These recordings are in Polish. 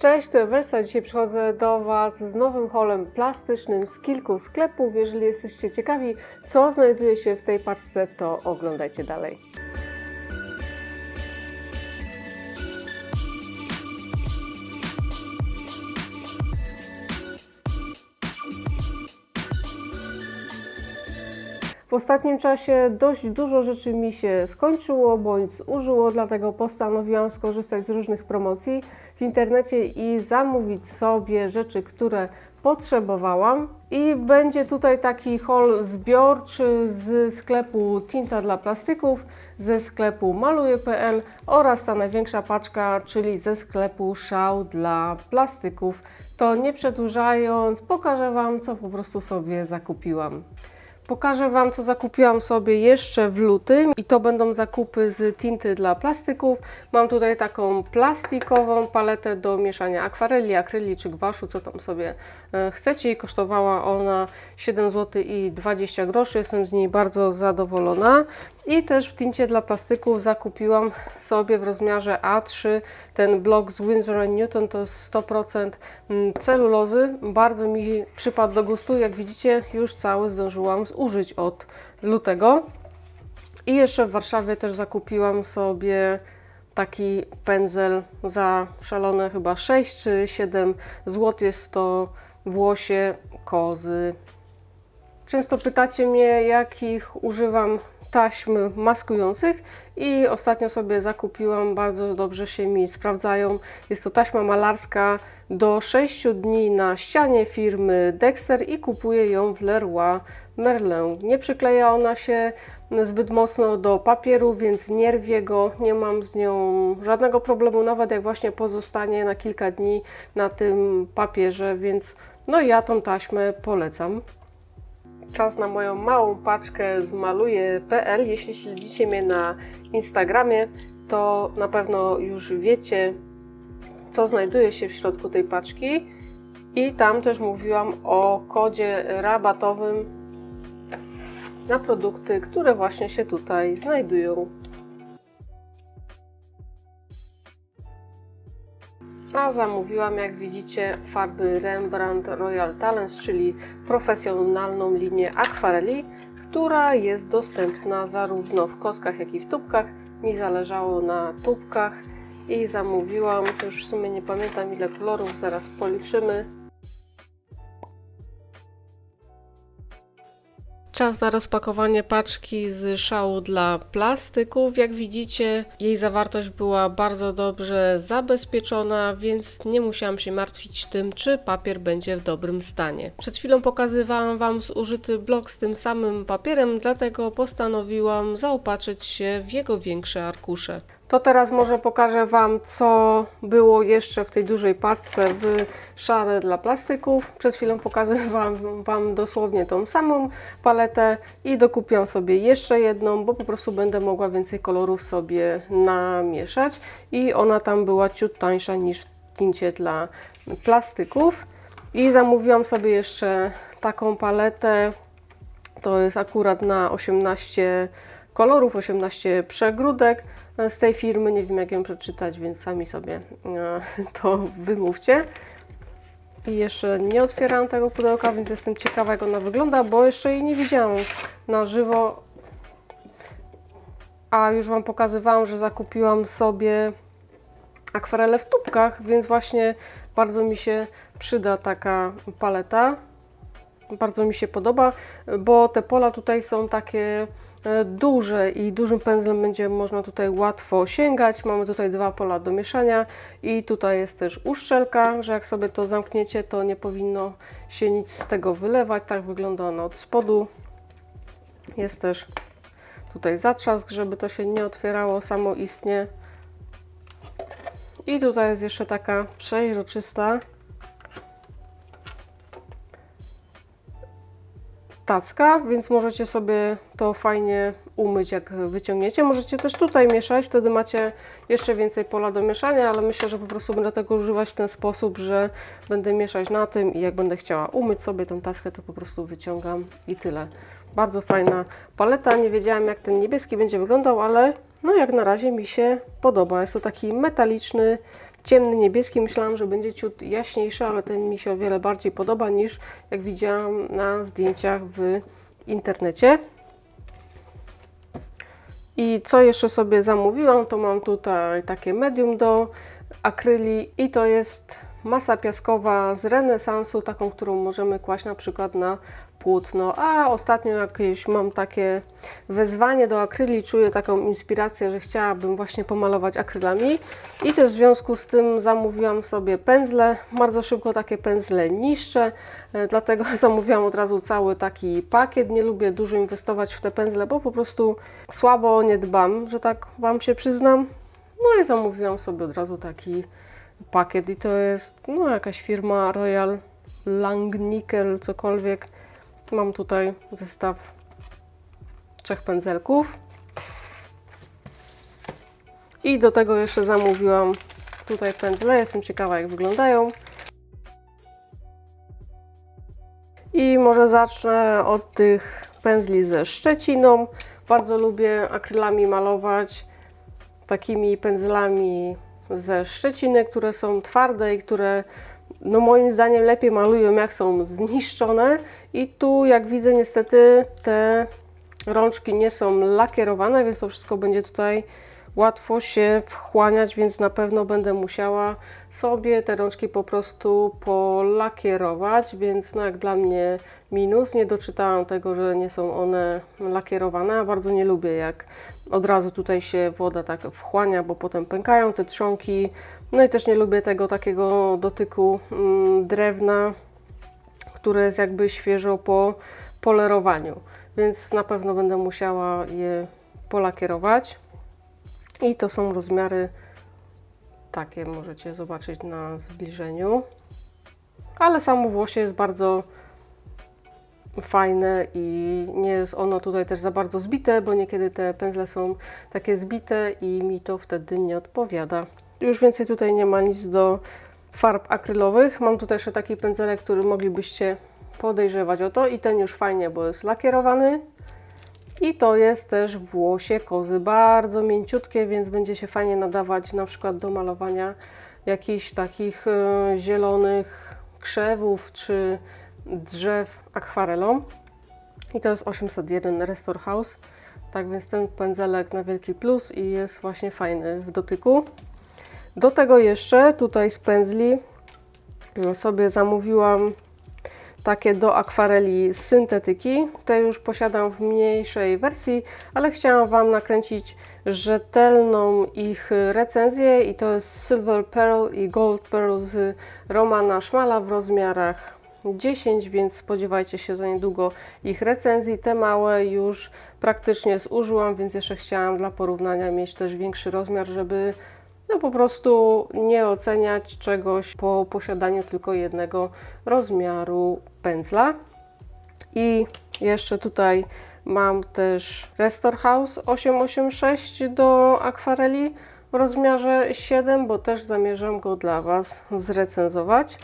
Cześć, to Wersa. Dzisiaj przychodzę do Was z nowym holem plastycznym z kilku sklepów. Jeżeli jesteście ciekawi, co znajduje się w tej paczce, to oglądajcie dalej. W ostatnim czasie dość dużo rzeczy mi się skończyło bądź zużyło, dlatego postanowiłam skorzystać z różnych promocji w internecie i zamówić sobie rzeczy, które potrzebowałam. I będzie tutaj taki haul zbiorczy z sklepu Tinta dla plastyków, ze sklepu maluje.pl oraz ta największa paczka, czyli ze sklepu Szał dla plastyków. To nie przedłużając, pokażę Wam, co po prostu sobie zakupiłam. Pokażę Wam, co zakupiłam sobie jeszcze w lutym i to będą zakupy z tinty dla plastyków. Mam tutaj taką plastikową paletę do mieszania akwareli, akryli czy gwaszu, co tam sobie e, chcecie i kosztowała ona 7 zł i 20 groszy. Jestem z niej bardzo zadowolona. I też w tincie dla plastyków zakupiłam sobie w rozmiarze A3 ten blok z Winsor Newton, to jest 100% mm, celulozy. Bardzo mi przypadł do gustu, jak widzicie już cały zdążyłam zużyć od lutego. I jeszcze w Warszawie też zakupiłam sobie taki pędzel za szalone chyba 6 czy 7 zł. Jest to włosie kozy. Często pytacie mnie, jakich używam taśm maskujących i ostatnio sobie zakupiłam, bardzo dobrze się mi sprawdzają. Jest to taśma malarska do 6 dni na ścianie firmy Dexter i kupuję ją w Leroy Merlin. Nie przykleja ona się zbyt mocno do papieru, więc nie rwie go, nie mam z nią żadnego problemu, nawet jak właśnie pozostanie na kilka dni na tym papierze, więc no ja tą taśmę polecam czas na moją małą paczkę z maluje.pl. Jeśli śledzicie mnie na Instagramie, to na pewno już wiecie, co znajduje się w środku tej paczki. I tam też mówiłam o kodzie rabatowym na produkty, które właśnie się tutaj znajdują. A zamówiłam, jak widzicie, farby Rembrandt Royal Talents, czyli profesjonalną linię akwareli, która jest dostępna zarówno w koskach, jak i w tubkach. Mi zależało na tubkach i zamówiłam, już w sumie nie pamiętam ile kolorów, zaraz policzymy. Czas na rozpakowanie paczki z szału dla plastyków. Jak widzicie, jej zawartość była bardzo dobrze zabezpieczona, więc nie musiałam się martwić tym, czy papier będzie w dobrym stanie. Przed chwilą pokazywałam Wam zużyty blok z tym samym papierem, dlatego postanowiłam zaopatrzyć się w jego większe arkusze. To teraz może pokażę Wam, co było jeszcze w tej dużej paczce w szare dla plastyków. Przed chwilą pokazywałam Wam dosłownie tą samą paletę i dokupiłam sobie jeszcze jedną, bo po prostu będę mogła więcej kolorów sobie namieszać i ona tam była ciut tańsza niż w tincie dla plastyków. I zamówiłam sobie jeszcze taką paletę, to jest akurat na 18 kolorów, 18 przegródek z tej firmy. Nie wiem, jak ją przeczytać, więc sami sobie e, to wymówcie. I jeszcze nie otwierałam tego pudełka, więc jestem ciekawa, jak ona wygląda, bo jeszcze jej nie widziałam na żywo. A już Wam pokazywałam, że zakupiłam sobie akwarele w tubkach, więc właśnie bardzo mi się przyda taka paleta. Bardzo mi się podoba, bo te pola tutaj są takie duże i dużym pędzlem będzie można tutaj łatwo sięgać. Mamy tutaj dwa pola do mieszania i tutaj jest też uszczelka, że jak sobie to zamkniecie, to nie powinno się nic z tego wylewać. Tak wygląda ona od spodu. Jest też tutaj zatrzask, żeby to się nie otwierało samoistnie. I tutaj jest jeszcze taka przeźroczysta tacka, więc możecie sobie to fajnie umyć, jak wyciągniecie. Możecie też tutaj mieszać, wtedy macie jeszcze więcej pola do mieszania, ale myślę, że po prostu będę tego używać w ten sposób, że będę mieszać na tym i jak będę chciała umyć sobie tą taskę, to po prostu wyciągam i tyle. Bardzo fajna paleta. Nie wiedziałam, jak ten niebieski będzie wyglądał, ale no jak na razie mi się podoba. Jest to taki metaliczny, ciemny niebieski. Myślałam, że będzie ciut jaśniejszy, ale ten mi się o wiele bardziej podoba niż jak widziałam na zdjęciach w internecie. I co jeszcze sobie zamówiłam, to mam tutaj takie medium do akryli i to jest masa piaskowa z renesansu, taką, którą możemy kłaść na przykład na płótno. A ostatnio jakieś mam takie wezwanie do akryli, czuję taką inspirację, że chciałabym właśnie pomalować akrylami i też w związku z tym zamówiłam sobie pędzle. Bardzo szybko takie pędzle niszczę, e, dlatego zamówiłam od razu cały taki pakiet. Nie lubię dużo inwestować w te pędzle, bo po prostu słabo nie dbam, że tak Wam się przyznam. No i zamówiłam sobie od razu taki pakiet i to jest no, jakaś firma Royal Langnickel, cokolwiek. Mam tutaj zestaw trzech pędzelków. I do tego jeszcze zamówiłam tutaj pędzle. Jestem ciekawa, jak wyglądają. I może zacznę od tych pędzli ze szczeciną. Bardzo lubię akrylami malować takimi pędzlami ze Szczeciny, które są twarde i które no moim zdaniem lepiej malują jak są zniszczone i tu jak widzę niestety te rączki nie są lakierowane, więc to wszystko będzie tutaj łatwo się wchłaniać, więc na pewno będę musiała sobie te rączki po prostu polakierować, więc no jak dla mnie minus, nie doczytałam tego, że nie są one lakierowane, a bardzo nie lubię jak od razu tutaj się woda tak wchłania, bo potem pękają te trzonki. No i też nie lubię tego takiego dotyku mm, drewna, które jest jakby świeżo po polerowaniu, więc na pewno będę musiała je polakierować. I to są rozmiary takie, możecie zobaczyć na zbliżeniu. Ale samo włosie jest bardzo fajne i nie jest ono tutaj też za bardzo zbite, bo niekiedy te pędzle są takie zbite i mi to wtedy nie odpowiada. Już więcej tutaj nie ma nic do farb akrylowych. Mam tutaj jeszcze taki pędzelek, który moglibyście podejrzewać o to i ten już fajnie, bo jest lakierowany. I to jest też włosie kozy, bardzo mięciutkie, więc będzie się fajnie nadawać na przykład do malowania jakichś takich y, zielonych krzewów czy drzew akwarelą. I to jest 801 Restore House. Tak więc ten pędzelek na wielki plus i jest właśnie fajny w dotyku. Do tego jeszcze tutaj z pędzli sobie zamówiłam takie do akwareli z syntetyki. Te już posiadam w mniejszej wersji, ale chciałam Wam nakręcić rzetelną ich recenzję i to jest Silver Pearl i Gold Pearl z Romana Szmala w rozmiarach 10, więc spodziewajcie się za niedługo ich recenzji. Te małe już praktycznie zużyłam, więc jeszcze chciałam dla porównania mieć też większy rozmiar, żeby no po prostu nie oceniać czegoś po posiadaniu tylko jednego rozmiaru pędzla. I jeszcze tutaj mam też Restore House 886 do akwareli w rozmiarze 7, bo też zamierzam go dla Was zrecenzować.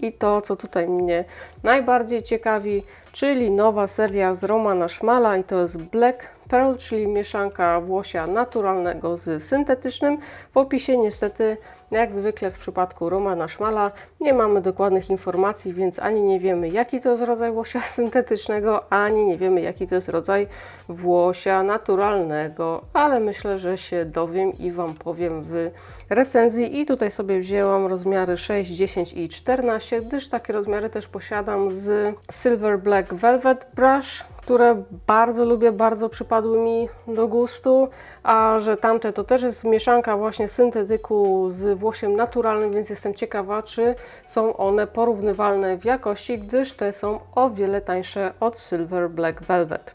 I to, co tutaj mnie najbardziej ciekawi, czyli nowa seria z Romana Szmala i to jest Black Pearl, czyli mieszanka włosia naturalnego z syntetycznym. W opisie niestety, jak zwykle w przypadku Romana Szmala, nie mamy dokładnych informacji, więc ani nie wiemy jaki to jest rodzaj włosia syntetycznego, ani nie wiemy jaki to jest rodzaj włosia naturalnego, ale myślę, że się dowiem i Wam powiem w recenzji. I tutaj sobie wzięłam rozmiary 6, 10 i 14, gdyż takie rozmiary też posiadam z Silver Black Velvet Brush które bardzo lubię, bardzo przypadły mi do gustu, a że tamte to też jest mieszanka właśnie syntetyku z włosiem naturalnym, więc jestem ciekawa, czy są one porównywalne w jakości, gdyż te są o wiele tańsze od Silver Black Velvet.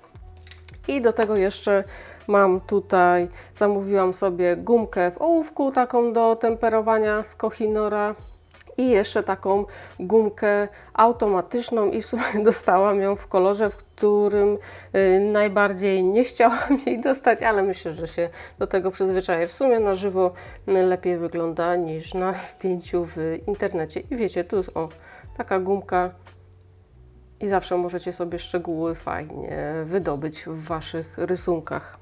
I do tego jeszcze mam tutaj, zamówiłam sobie gumkę w ołówku, taką do temperowania z Kohinora i jeszcze taką gumkę automatyczną i w sumie dostałam ją w kolorze, w którym y, najbardziej nie chciałam jej dostać, ale myślę, że się do tego przyzwyczaję. W sumie na żywo lepiej wygląda niż na zdjęciu w internecie. I wiecie, tu jest o, taka gumka i zawsze możecie sobie szczegóły fajnie wydobyć w Waszych rysunkach.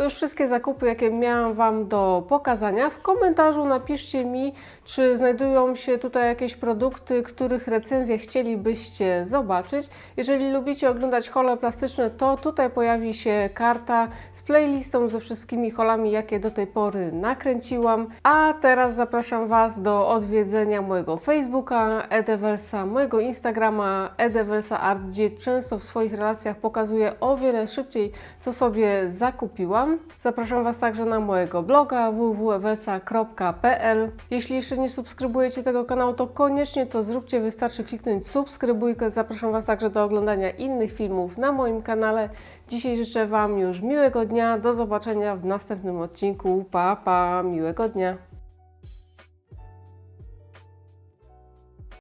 To już wszystkie zakupy, jakie miałam Wam do pokazania. W komentarzu napiszcie mi, czy znajdują się tutaj jakieś produkty, których recenzję chcielibyście zobaczyć. Jeżeli lubicie oglądać hole plastyczne, to tutaj pojawi się karta z playlistą ze wszystkimi holami, jakie do tej pory nakręciłam. A teraz zapraszam Was do odwiedzenia mojego Facebooka, Edeversa, mojego Instagrama, Edeversa Art, gdzie często w swoich relacjach pokazuję o wiele szybciej, co sobie zakupiłam. Zapraszam Was także na mojego bloga www.eversa.pl. Jeśli jeszcze nie subskrybujecie tego kanału, to koniecznie to zróbcie. Wystarczy kliknąć subskrybujkę. Zapraszam Was także do oglądania innych filmów na moim kanale. Dzisiaj życzę Wam już miłego dnia. Do zobaczenia w następnym odcinku. Pa, pa, miłego dnia.